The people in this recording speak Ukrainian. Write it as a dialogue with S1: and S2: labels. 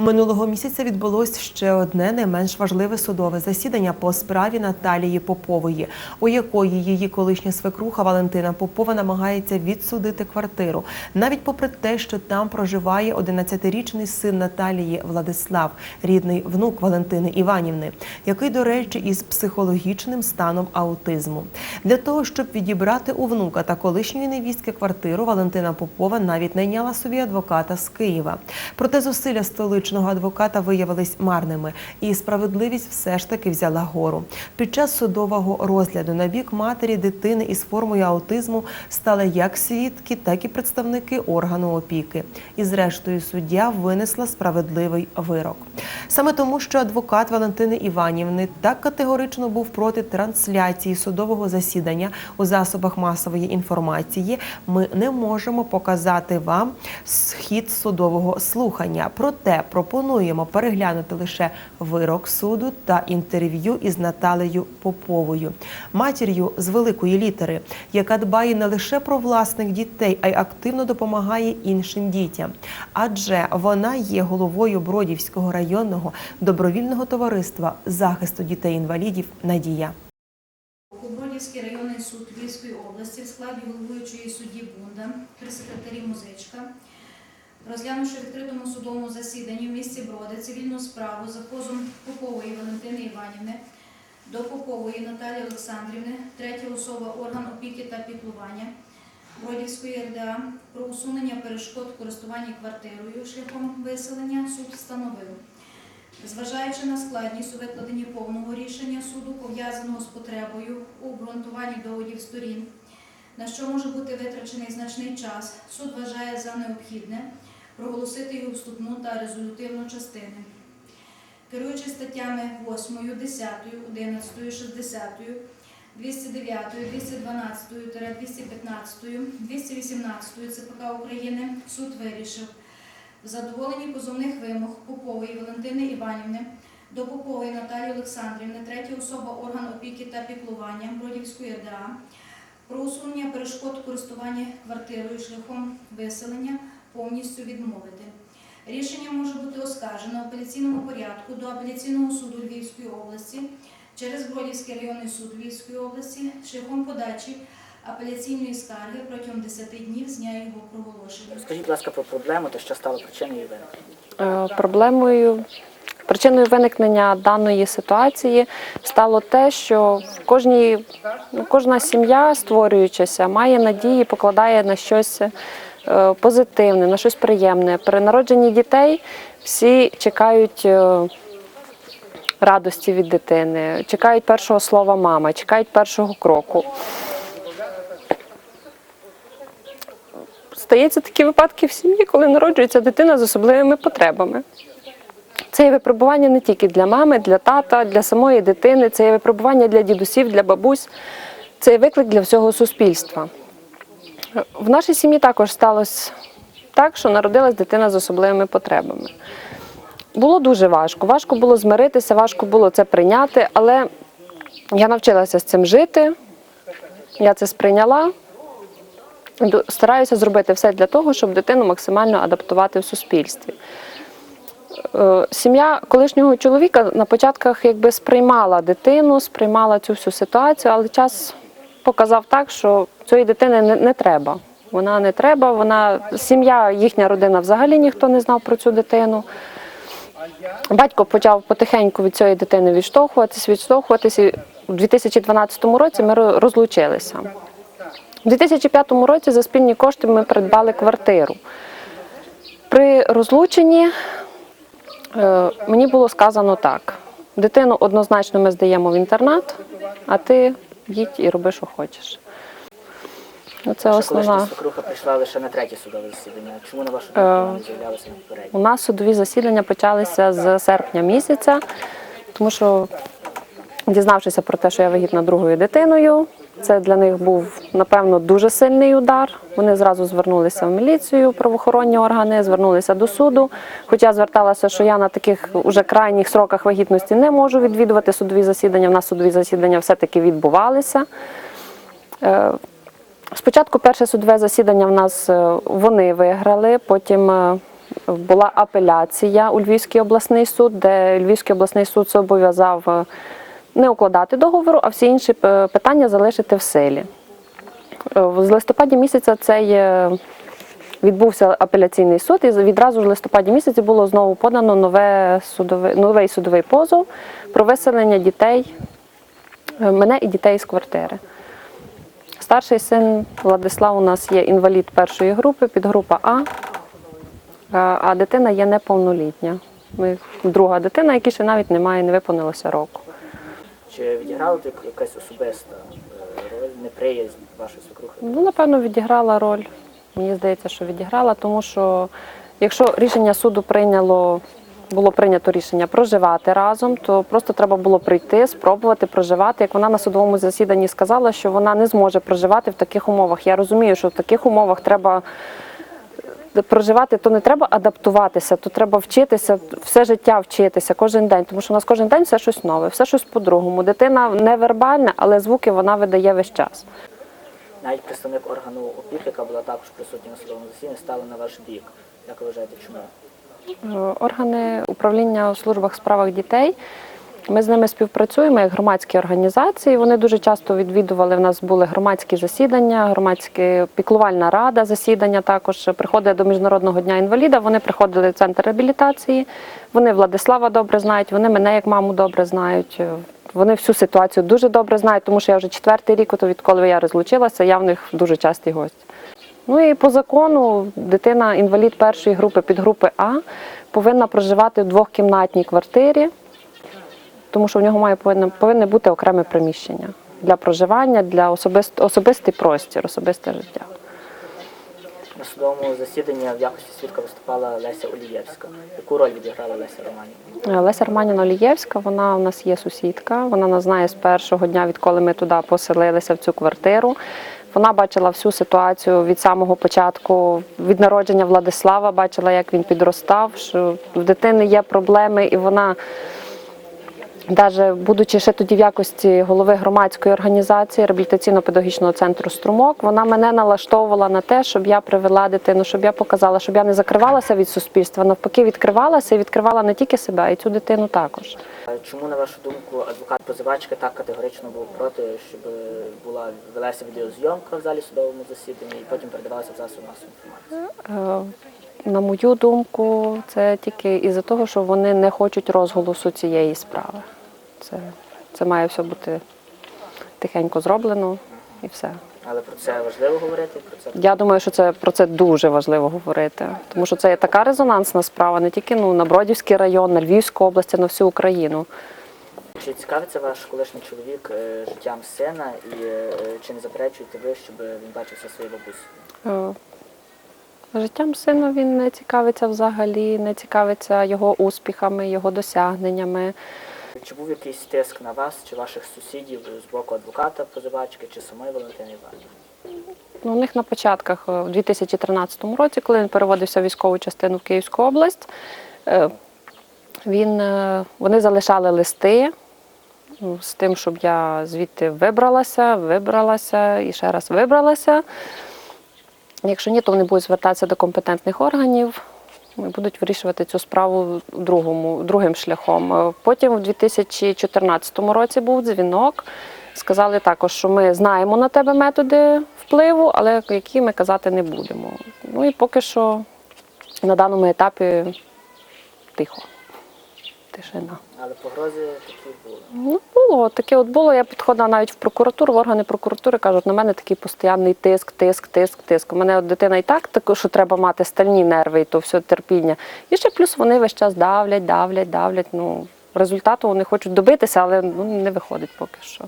S1: Минулого місяця відбулось ще одне не менш важливе судове засідання по справі Наталії Попової, у якої її колишня свекруха Валентина Попова намагається відсудити квартиру, навіть попри те, що там проживає 11-річний син Наталії Владислав, рідний внук Валентини Іванівни, який, до речі, із психологічним станом аутизму. Для того, щоб відібрати у внука та колишньої невістки квартиру, Валентина Попова навіть найняла собі адвоката з Києва. Проте зусилля столичного адвоката виявились марними, і справедливість все ж таки взяла гору. Під час судового розгляду на бік матері дитини із формою аутизму стали як свідки, так і представники органу опіки. І зрештою суддя винесла справедливий вирок. Саме тому, що адвокат Валентини Іванівни так категорично був проти трансляції судового засідання у засобах масової інформації, ми не можемо показати вам схід судового слухання. Проте пропонуємо переглянути лише вирок суду та інтерв'ю із Наталею Поповою, матір'ю з великої літери, яка дбає не лише про власних дітей, а й активно допомагає іншим дітям. Адже вона є головою Бродівського районного добровільного товариства захисту дітей-інвалідів Надія.
S2: Бродівський районний суд Львівської області в складі головуючої судді Бунда при секретарі Музичка, розглянувши відкритому судовому засіданні в місті Броди цивільну справу за позовом Попової Валентини Іванівни до Попової Наталії Олександрівни, третя особа орган опіки та піклування Бродівської РДА про усунення перешкод користуванні квартирою шляхом виселення суд встановив. Зважаючи на складність у викладенні повного рішення суду, пов'язаного з потребою у обґрунтуванні доводів сторін, на що може бути витрачений значний час, суд вважає за необхідне проголосити його вступну та резолютивну частини. Керуючи статтями 8, 10, 11, 60, 209, 212, 215, 218 ЦПК України суд вирішив в задоволенні позовних вимог Попової Валентини Іванівни до Попової Наталії Олександрівни, третя особа орган опіки та піклування Бродівської РДА, про усунення перешкод в користуванні квартирою шляхом виселення повністю відмовити. Рішення може бути оскаржено в апеляційному порядку до апеляційного суду Львівської області через Бродівський районний суд Львівської області шляхом подачі апеляційної скарги протягом 10 днів з дня його проголошення.
S3: Скажіть, будь ласка, про проблему та що стало причиною виникнення.
S4: Е, Проблемою, причиною виникнення даної ситуації стало те, що в кожній, ну, кожна сім'я, створюючася, має надії, покладає на щось позитивне, на щось приємне. При народженні дітей всі чекають. е, Радості від дитини, чекають першого слова мама, чекають першого кроку. Стаються такі випадки в сім'ї, коли народжується дитина з особливими потребами. Це є випробування не тільки для мами, для тата, для самої дитини, це є випробування для дідусів, для бабусь, це є виклик для всього суспільства. В нашій сім'ї також сталося так, що народилась дитина з особливими потребами. Було дуже важко. Важко було змиритися, важко було це прийняти, але я навчилася з цим жити, я це сприйняла. Стараюся зробити все для того, щоб дитину максимально адаптувати в суспільстві. Е, Сім'я колишнього чоловіка на початках якби сприймала дитину, сприймала цю всю ситуацію, але час показав так, що цієї дитини не, не треба. Вона не треба, вона сім'я, їхня родина взагалі ніхто не знав про цю дитину. Батько почав потихеньку від цієї дитини відштовхуватись. І у 2012 році ми ро- розлучилися. У 2005 році за спільні кошти ми придбали квартиру. При розлученні е, мені було сказано так: дитину однозначно ми здаємо в інтернат, а ти їдь і роби, що хочеш. Це
S3: Що
S4: основна.
S3: свекруха прийшла лише на третє судове засідання. Чому на вашу думку не з'являлася на попередньо?
S4: У нас судові засідання почалися з серпня місяця, тому що, дізнавшися про те, що я вагітна другою дитиною, це для них був напевно дуже сильний удар. Вони зразу звернулися в міліцію, правоохоронні органи, звернулися до суду. Хоча зверталася, що я на таких уже крайніх сроках вагітності не можу відвідувати судові засідання. В нас судові засідання все-таки відбувалися. Е, Спочатку перше судове засідання в нас е, вони виграли, потім е, Була апеляція у Львівський обласний суд, де Львівський обласний суд зобов'язав не укладати договору, а всі інші е, питання залишити в силі. Е, З листопаді місяця цей е, відбувся апеляційний суд, і відразу в листопаді місяці було знову подано нове судове, новий судовий позов про виселення дітей, е, мене і дітей з квартири. Старший син Владислав у нас є інвалід першої групи, підгрупа А, а- дитина є неповнолітня. Друга дитина, якій ще навіть немає, не виповнилося року.
S3: Чи відіграла тут якась особиста е, роль, неприязнь вашої свекрухи?
S4: Ну, напевно, відіграла роль. Мені здається, що відіграла, тому що якщо рішення суду прийняло, було прийнято рішення проживати разом, то просто треба було прийти, спробувати проживати. Як вона на судовому засіданні сказала, що вона не зможе проживати в таких умовах. Я розумію, що в таких умовах треба проживати, то не треба адаптуватися, то треба вчитися, все життя вчитися кожен день, тому що у нас кожен день все щось нове, все щось по-другому. Дитина невербальна, але звуки вона видає весь час.
S3: Навіть представник органу опіки, яка була також присутня на судовому засіданні, стала на ваш бік. Як ви вважаєте, чому?
S4: Е, Органи управління у службах справах дітей. Ми з ними співпрацюємо як громадські організації. Вони дуже часто відвідували. В нас були громадські засідання, громадські піклувальна рада засідання. Також приходить до міжнародного дня інваліда. Вони приходили в центр реабілітації. Вони Владислава добре знають. Вони мене як маму добре знають. Вони всю ситуацію дуже добре знають, тому що я вже четвертий рік, то відколи я розлучилася, я в них дуже частий гость. Ну і по закону дитина інвалід першої групи підгрупи А повинна проживати в двохкімнатній квартирі, тому що в нього має повинне, повинне бути окреме приміщення для проживання, для особист, особистий простір, особисте життя.
S3: На судовому засіданні в якості свідка виступала Леся Олієвська. Яку роль відіграла Леся Романівна?
S4: Е, Леся Романіна Олієвська, вона у нас є сусідка. Вона нас знає з першого дня, відколи ми туди поселилися в цю квартиру. Вона бачила всю ситуацію від самого початку, від народження Владислава, бачила, як він підростав, що в дитини є проблеми, і вона. Навіть будучи ще тоді в якості голови громадської організації реабілітаційно-педагогічного центру Струмок, вона мене налаштовувала на те, щоб я привела дитину, щоб я показала, щоб я не закривалася від суспільства, навпаки, відкривалася і відкривала не тільки себе, а й цю дитину також.
S3: Чому, на вашу думку, адвокат позивачки так категорично був проти, щоб була велася відеозйомка в залі судовому засіданні і потім передавалася в засоби масової інформації?
S4: Е, На мою думку, це тільки із-за того, що вони не хочуть розголосу цієї справи. Це, це має все бути тихенько зроблено і все.
S3: Але про це важливо говорити. Про це
S4: Я думаю, що це про це дуже важливо говорити, тому що це є така резонансна справа, не тільки ну, на Бродівський район, на Львівську область, а на всю Україну.
S3: чи цікавиться ваш колишній чоловік е, життям сина, і е, чи не заперечуєте ви, щоб він бачився своєю бабусею?
S4: Е, Життям сина він не цікавиться взагалі, не цікавиться його успіхами, його досягненнями.
S3: Чи був якийсь тиск на вас чи ваших сусідів з боку адвоката позивачки, чи самої Валентини Іванівни?
S4: Ну, у них на початках, е, у 2013 році, коли він переводився в військову частину в Київську область, е, він, е, вони залишали листи ну, з тим, щоб я звідти вибралася, вибралася і ще раз вибралася. Якщо ні, то вони будуть звертатися до компетентних органів будуть вирішувати цю справу другому, другим шляхом. Е, Потім, в 2014 році, був дзвінок. Сказали також, що ми знаємо на тебе методи впливу, але які ми казати не будемо. Ну і поки що на даному етапі тихо. Тишина.
S3: Але погрози такі були.
S4: Ну, було таке от було. Я підходила навіть в прокуратуру, в органи прокуратури кажуть, на мене такий постійний тиск, тиск, тиск, тиск. У мене от дитина і так таке, що треба мати стальні нерви і то все терпіння. І ще плюс вони весь час давлять, давлять, давлять. Ну результату вони хочуть добитися, але ну не виходить поки що.